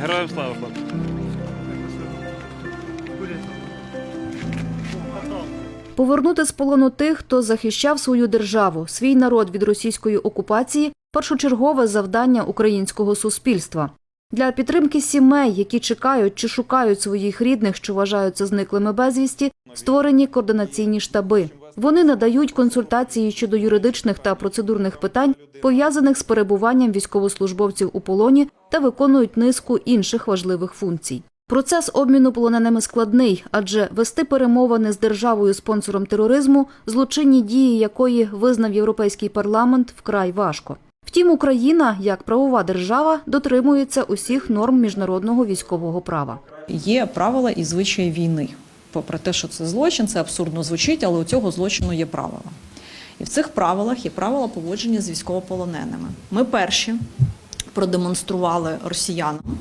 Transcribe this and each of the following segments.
Героям слава хлопці. Повернути з полону тих, хто захищав свою державу, свій народ від російської окупації першочергове завдання українського суспільства. Для підтримки сімей, які чекають чи шукають своїх рідних, що вважаються зниклими безвісті, створені координаційні штаби. Вони надають консультації щодо юридичних та процедурних питань, пов'язаних з перебуванням військовослужбовців у полоні та виконують низку інших важливих функцій. Процес обміну полоненими складний, адже вести перемовини з державою спонсором тероризму, злочинні дії якої визнав європейський парламент, вкрай важко. Втім, Україна, як правова держава, дотримується усіх норм міжнародного військового права. Є правила і звичаї війни. Попри те, що це злочин, це абсурдно звучить, але у цього злочину є правила. І в цих правилах є правила поводження з військовополоненими. Ми перші продемонстрували росіянам,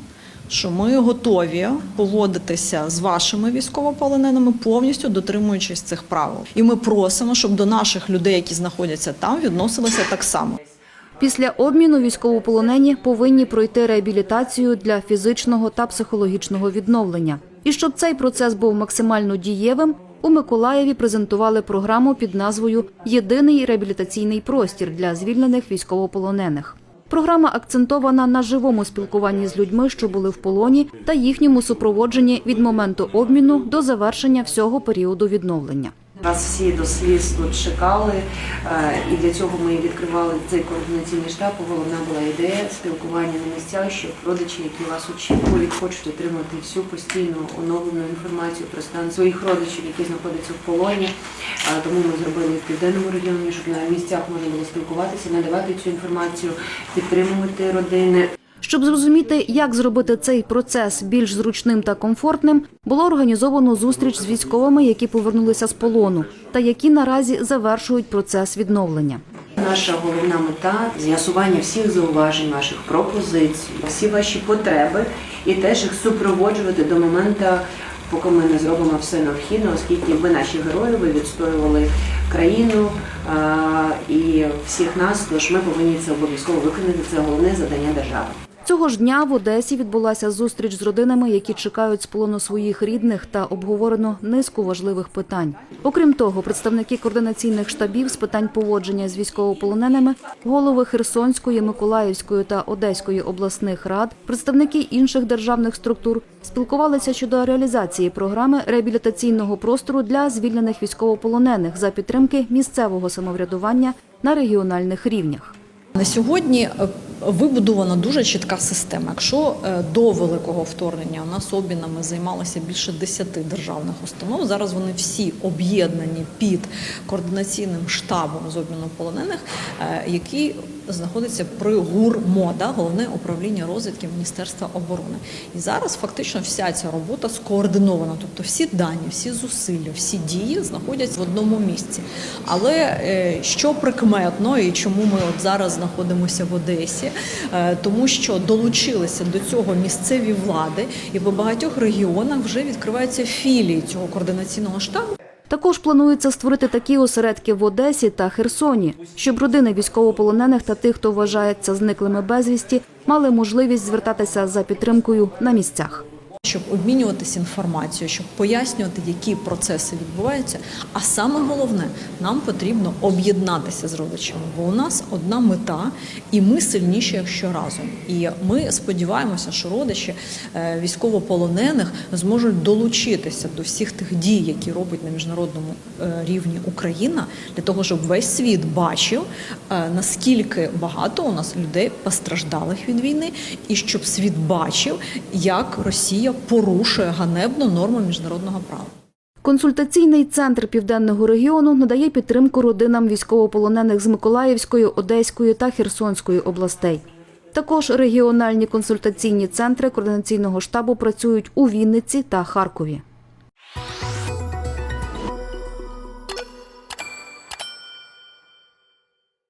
що ми готові поводитися з вашими військовополоненими, повністю дотримуючись цих правил. І ми просимо, щоб до наших людей, які знаходяться там, відносилися так само. Після обміну військовополонені повинні пройти реабілітацію для фізичного та психологічного відновлення. І щоб цей процес був максимально дієвим, у Миколаєві презентували програму під назвою Єдиний реабілітаційний простір для звільнених військовополонених. Програма акцентована на живому спілкуванні з людьми, що були в полоні, та їхньому супроводженні від моменту обміну до завершення всього періоду відновлення. Нас всі до сліз тут чекали, е, і для цього ми відкривали цей координаційний штаб. Головна була ідея спілкування на місцях, щоб родичі, які вас очікують, хочуть отримати всю постійну оновлену інформацію про стан своїх родичів, які знаходяться в полоні. Е, Тому ми зробили в південному регіоні, щоб на місцях можна було спілкуватися, надавати цю інформацію, підтримувати родини. Щоб зрозуміти, як зробити цей процес більш зручним та комфортним, було організовано зустріч з військовими, які повернулися з полону, та які наразі завершують процес відновлення. Наша головна мета з'ясування всіх зауважень, ваших пропозицій, всі ваші потреби, і теж їх супроводжувати до моменту, поки ми не зробимо все необхідне, оскільки ви наші герої, ви відстоювали країну і всіх нас. Тож ми повинні це обов'язково виконати. Це головне завдання держави. Цього ж дня в Одесі відбулася зустріч з родинами, які чекають з полону своїх рідних, та обговорено низку важливих питань. Окрім того, представники координаційних штабів з питань поводження з військовополоненими, голови Херсонської, Миколаївської та Одеської обласних рад, представники інших державних структур спілкувалися щодо реалізації програми реабілітаційного простору для звільнених військовополонених за підтримки місцевого самоврядування на регіональних рівнях. На сьогодні е, вибудована дуже чітка система. Якщо е, до великого вторгнення у нас обмінами займалося більше 10 державних установ, зараз вони всі об'єднані під координаційним штабом з обміну полонених, е, який знаходиться при ГУР МОДА, головне управління розвідки Міністерства оборони. І зараз фактично вся ця робота скоординована, тобто всі дані, всі зусилля, всі дії знаходяться в одному місці. Але е, що прикметно і чому ми от зараз знаходимося в Одесі, Е, тому що долучилися до цього місцеві влади, і по багатьох регіонах вже відкриваються філії цього координаційного штабу. Також планується створити такі осередки в Одесі та Херсоні, щоб родини військовополонених та тих, хто вважається зниклими безвісті, мали можливість звертатися за підтримкою на місцях. Щоб обмінюватися інформацією, щоб пояснювати, які процеси відбуваються. А саме головне, нам потрібно об'єднатися з родичами, бо у нас одна мета, і ми сильніші, якщо разом. І ми сподіваємося, що родичі е, військовополонених зможуть долучитися до всіх тих дій, які робить на міжнародному е, рівні Україна, для того, щоб весь світ бачив, е, наскільки багато у нас людей постраждалих від війни, і щоб світ бачив, як Росія порушує ганебну норму міжнародного права. Консультаційний центр південного регіону надає підтримку родинам військовополонених з Миколаївської, Одеської та Херсонської областей. Також регіональні консультаційні центри координаційного штабу працюють у Вінниці та Харкові.